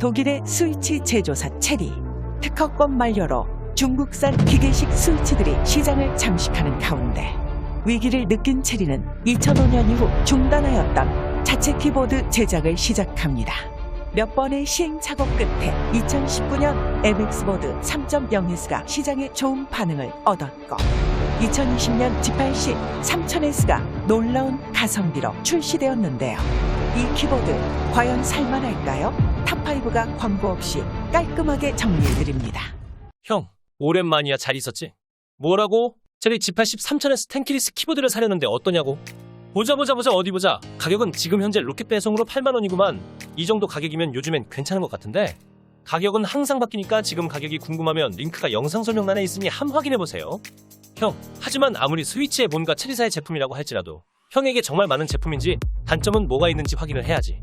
독일의 스위치 제조사 체리 특허권 만료로 중국산 기계식 스위치들이 시장을 잠식하는 가운데 위기를 느낀 체리는 2005년 이후 중단하였던 자체 키보드 제작을 시작합니다. 몇 번의 시행착오 끝에 2019년 MX보드 3.0S가 시장에 좋은 반응을 얻었고 2020년 G8C 3000S가 놀라운 가성비로 출시되었는데요. 이 키보드 과연 살만할까요? 탑5가 광고 없이 깔끔하게 정리해드립니다. 형, 오랜만이야. 잘 있었지? 뭐라고? 쟤네 G80 3000S 텐키리스 키보드를 사려는데 어떠냐고? 보자 보자 보자 어디 보자. 가격은 지금 현재 로켓 배송으로 8만 원이구만. 이 정도 가격이면 요즘엔 괜찮은 것 같은데. 가격은 항상 바뀌니까 지금 가격이 궁금하면 링크가 영상 설명란에 있으니 함 확인해 보세요. 형, 하지만 아무리 스위치의 뭔가 체리사의 제품이라고 할지라도 형에게 정말 많은 제품인지 단점은 뭐가 있는지 확인을 해야지.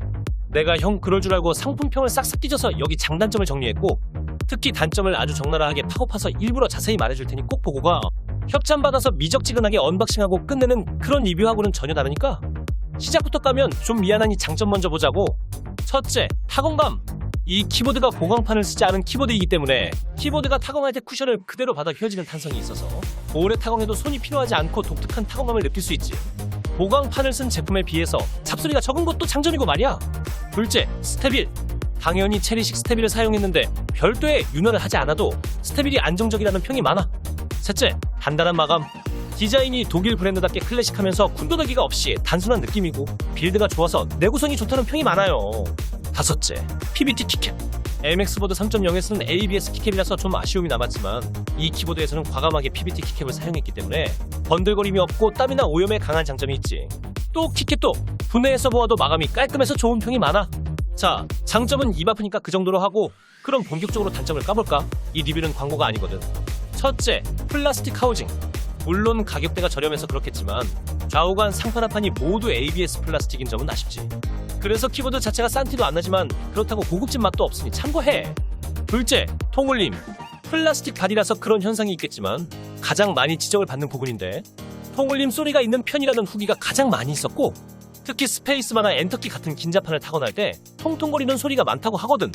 내가 형 그럴 줄 알고 상품평을 싹싹 뒤져서 여기 장단점을 정리했고 특히 단점을 아주 적나라하게 파고 파서 일부러 자세히 말해줄 테니 꼭 보고 가. 협찬 받아서 미적지근하게 언박싱하고 끝내는 그런 리뷰하고는 전혀 다르니까 시작부터 까면 좀 미안하니 장점 먼저 보자고. 첫째, 타건감. 이 키보드가 보강판을 쓰지 않은 키보드이기 때문에 키보드가 타건할 때 쿠션을 그대로 받아 휘어지는 탄성이 있어서 오래 타건해도 손이 필요하지 않고 독특한 타건감을 느낄 수 있지. 보강판을 쓴 제품에 비해서 잡소리가 적은 것도 장점이고 말이야. 둘째, 스테빌. 당연히 체리식 스테빌을 사용했는데 별도의 윤활을 하지 않아도 스테빌이 안정적이라는 평이 많아. 셋째, 단단한 마감. 디자인이 독일 브랜드답게 클래식하면서 군더더기가 없이 단순한 느낌이고 빌드가 좋아서 내구성이 좋다는 평이 많아요. 다섯째, PBT 키캡. MX보드 3.0에서는 ABS 키캡이라서 좀 아쉬움이 남았지만 이 키보드에서는 과감하게 PBT 키캡을 사용했기 때문에 번들거림이 없고 땀이나 오염에 강한 장점이 있지. 또 키캡도 분해해 서 보아도 마감이 깔끔해서 좋은 평이 많아. 자, 장점은 입 아프니까 그 정도로 하고 그럼 본격적으로 단점을 까볼까? 이 리뷰는 광고가 아니거든. 첫째, 플라스틱 하우징. 물론 가격대가 저렴해서 그렇겠지만 좌우간 상판 하판이 모두 ABS 플라스틱인 점은 아쉽지. 그래서 키보드 자체가 싼 티도 안 나지만 그렇다고 고급진 맛도 없으니 참고해. 둘째, 통울림. 플라스틱 바디라서 그런 현상이 있겠지만 가장 많이 지적을 받는 부분인데 통울림 소리가 있는 편이라는 후기가 가장 많이 있었고 특히 스페이스마나 엔터키 같은 긴자판을 타건할 때 통통거리는 소리가 많다고 하거든.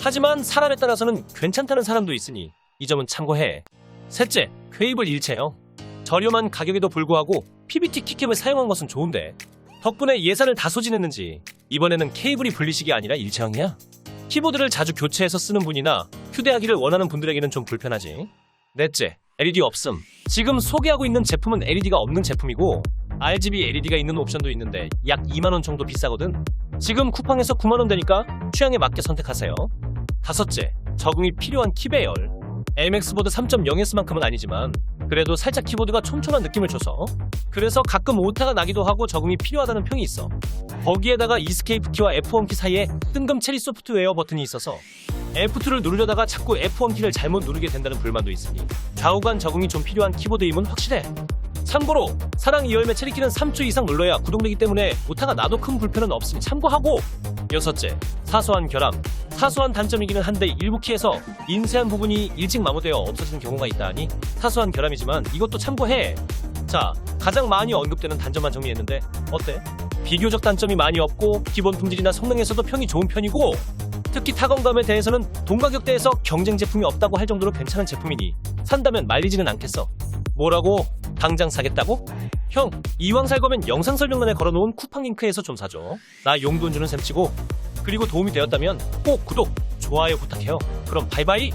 하지만 사람에 따라서는 괜찮다는 사람도 있으니 이 점은 참고해. 셋째, 케이블 일체형. 저렴한 가격에도 불구하고 PBT 키캡을 사용한 것은 좋은데 덕분에 예산을 다 소진했는지 이번에는 케이블이 분리식이 아니라 일체형이야. 키보드를 자주 교체해서 쓰는 분이나 휴대하기를 원하는 분들에게는 좀 불편하지. 넷째, LED 없음. 지금 소개하고 있는 제품은 LED가 없는 제품이고 RGB LED가 있는 옵션도 있는데 약 2만원 정도 비싸거든. 지금 쿠팡에서 9만원 되니까 취향에 맞게 선택하세요. 다섯째, 적응이 필요한 키배열. MX보드 3.0S만큼은 아니지만 그래도 살짝 키보드가 촘촘한 느낌을 줘서 그래서 가끔 오타가 나기도 하고 적응이 필요하다는 평이 있어. 거기에다가 이스케이프 키와 F1 키 사이에 뜬금 체리 소프트웨어 버튼이 있어서 F2를 누르려다가 자꾸 F1 키를 잘못 누르게 된다는 불만도 있으니 좌우간 적응이 좀 필요한 키보드임은 확실해. 참고로 사랑 이열매 체리키는 3초 이상 눌러야 구동되기 때문에 오타가 나도 큰 불편은 없으니 참고하고 여섯째 사소한 결함 사소한 단점이기는 한데 일부 키에서 인쇄한 부분이 일찍 마모되어 없어지는 경우가 있다 하니 사소한 결함이지만 이것도 참고해 자 가장 많이 언급되는 단점만 정리했는데 어때? 비교적 단점이 많이 없고 기본 품질이나 성능에서도 평이 좋은 편이고 특히 타건감에 대해서는 동가격대에서 경쟁 제품이 없다고 할 정도로 괜찮은 제품이니 산다면 말리지는 않겠어 뭐라고? 당장 사겠다고? 형, 이왕 살 거면 영상 설명란에 걸어놓은 쿠팡 링크에서 좀 사줘. 나 용돈 주는 셈 치고. 그리고 도움이 되었다면 꼭 구독, 좋아요 부탁해요. 그럼 바이바이!